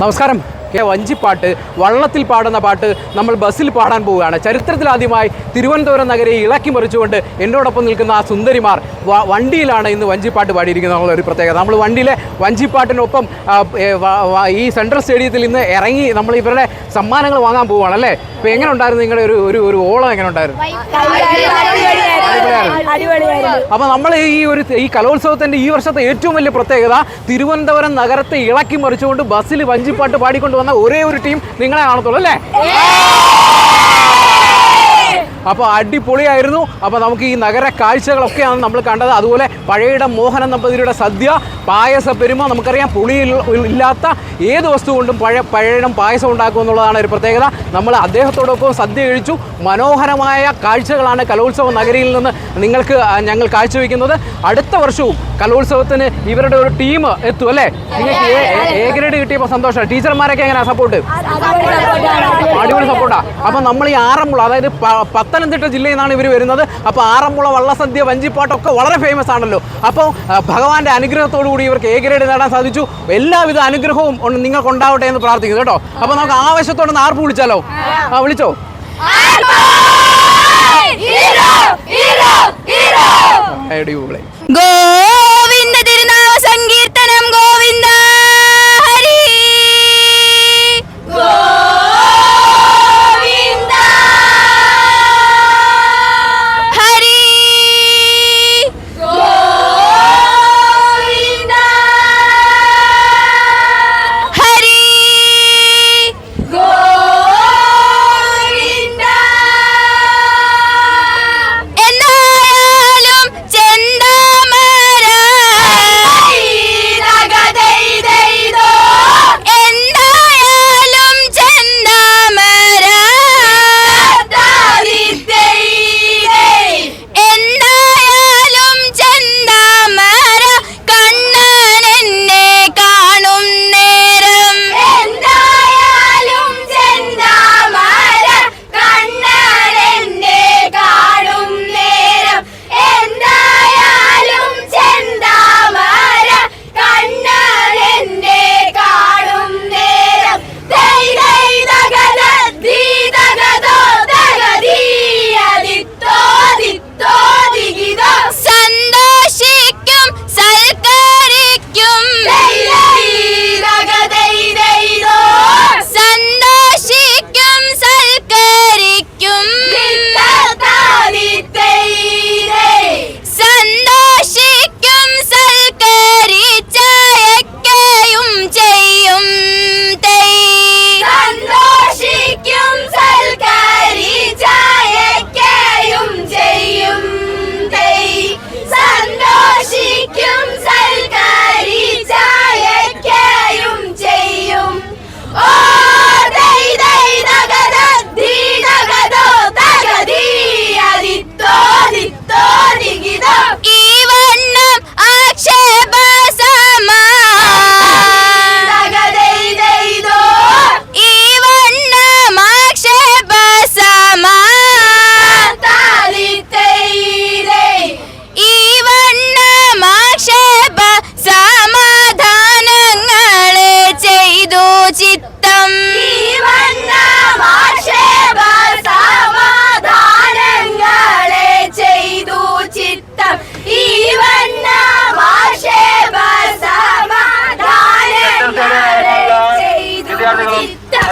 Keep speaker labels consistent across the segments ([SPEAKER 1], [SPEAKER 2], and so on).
[SPEAKER 1] നമസ്കാരം. കെ വഞ്ചിപ്പാട്ട് വള്ളത്തിൽ പാടുന്ന പാട്ട് നമ്മൾ ബസ്സിൽ പാടാൻ പോവുകയാണ്. ചരിത്രത്തിലാദ്യമായി തിരുവനന്തപുരം നഗരയെ ഇളക്കി മറിച്ചുകൊണ്ട് എന്നോടൊപ്പം നിൽക്കുന്ന ആ സുന്ദരിമാർ വണ്ടിയിലാണ് ഇന്ന് വഞ്ചിപ്പാട്ട് പാടിയിരിക്കുന്നത് ഒരു പ്രത്യേകത. നമ്മൾ വണ്ടിയിലെ വഞ്ചിപ്പാട്ടിനൊപ്പം ഈ സെൻട്രൽ സ്റ്റേഡിയത്തിൽ ഇന്ന് ഇറങ്ങി നമ്മൾ ഇവരുടെ സമ്മാനങ്ങൾ വാങ്ങാൻ പോവുകയാണ് അല്ലേ അപ്പോൾ എങ്ങനെ ഉണ്ടായിരുന്നു നിങ്ങളുടെ ഒരു ഒരു ഓളം എങ്ങനെ ഉണ്ടായിരുന്നു?
[SPEAKER 2] അടിപൊളിയായിരുന്നു.
[SPEAKER 1] അപ്പോൾ നമ്മൾ ഈ ഒരു ഈ കലോത്സവത്തിന്റെ ഈ വർഷത്തെ ഏറ്റവും വലിയ പ്രത്യേകത തിരുവനന്തപുരം നഗരത്തെ ഇളക്കി മറിച്ചുകൊണ്ട് ബസ്സിൽ വഞ്ചിപ്പാട്ട് പാടിക്കൊണ്ട് വന്ന ഒരേ ഒരു ടീം നിങ്ങളെ കാണത്തുള്ളൂ അല്ലേ? അപ്പോൾ അടിപൊളിയായിരുന്നു. അപ്പോൾ നമുക്ക് ഈ നഗര കാഴ്ചകളൊക്കെയാണ് നമ്മൾ കണ്ടത്. അതുപോലെ പഴയയുടെ മോഹനൻ നമ്പതിരിയുടെ സദ്യ പായസ പെരുമ നമുക്കറിയാം. പുളി ഇല്ലാത്ത ഏത് വസ്തു കൊണ്ടും പഴയ പഴയടം പായസം ഉണ്ടാക്കും എന്നുള്ളതാണ് ഒരു പ്രത്യേകത. നമ്മൾ അദ്ദേഹത്തോടൊപ്പം സദ്യ കഴിച്ചു. മനോഹരമായ കാഴ്ചകളാണ് കലോത്സവ നഗരിയിൽ നിന്ന് നിങ്ങൾക്ക് ഞങ്ങൾ കാഴ്ചവെക്കുന്നത്. അടുത്ത വർഷവും കലോത്സവത്തിന് ഇവരുടെ ഒരു ടീം എത്തും അല്ലേ? നിങ്ങൾക്ക് എ- ഗ്രേഡ് കിട്ടിയപ്പോൾ സന്തോഷം? ടീച്ചർമാരൊക്കെ എങ്ങനെയാണ് സപ്പോർട്ട് അടിപൊളി സപ്പോർട്ടാണ് അപ്പം നമ്മൾ ഈ ആറന്മുള അതായത് പ- പത്തനംതിട്ട ജില്ലയിൽ നിന്നാണ് ഇവർ വരുന്നത്. അപ്പോൾ ആറന്മുള വള്ളസദ്യ വഞ്ചിപ്പാട്ടൊക്കെ വളരെ ഫേമസ് ആണല്ലോ. അപ്പോൾ ഭഗവാന്റെ അനുഗ്രഹത്തോടു കൂടി ഇവർക്ക് എ ഗ്രേഡ് നേടാൻ സാധിച്ചു. എല്ലാവിധ അനുഗ്രഹവും നിങ്ങൾക്ക് ഉണ്ടാവട്ടെ എന്ന് പ്രാർത്ഥിക്കുന്നു കേട്ടോ. അപ്പോൾ നമുക്ക് ആവശ്യത്തോടെ ഒന്ന് ആർപ്പ് വിളിച്ചാലോ? ആ വിളിച്ചോ? അടിപൊളി.
[SPEAKER 2] Govinda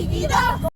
[SPEAKER 2] mi
[SPEAKER 3] vida.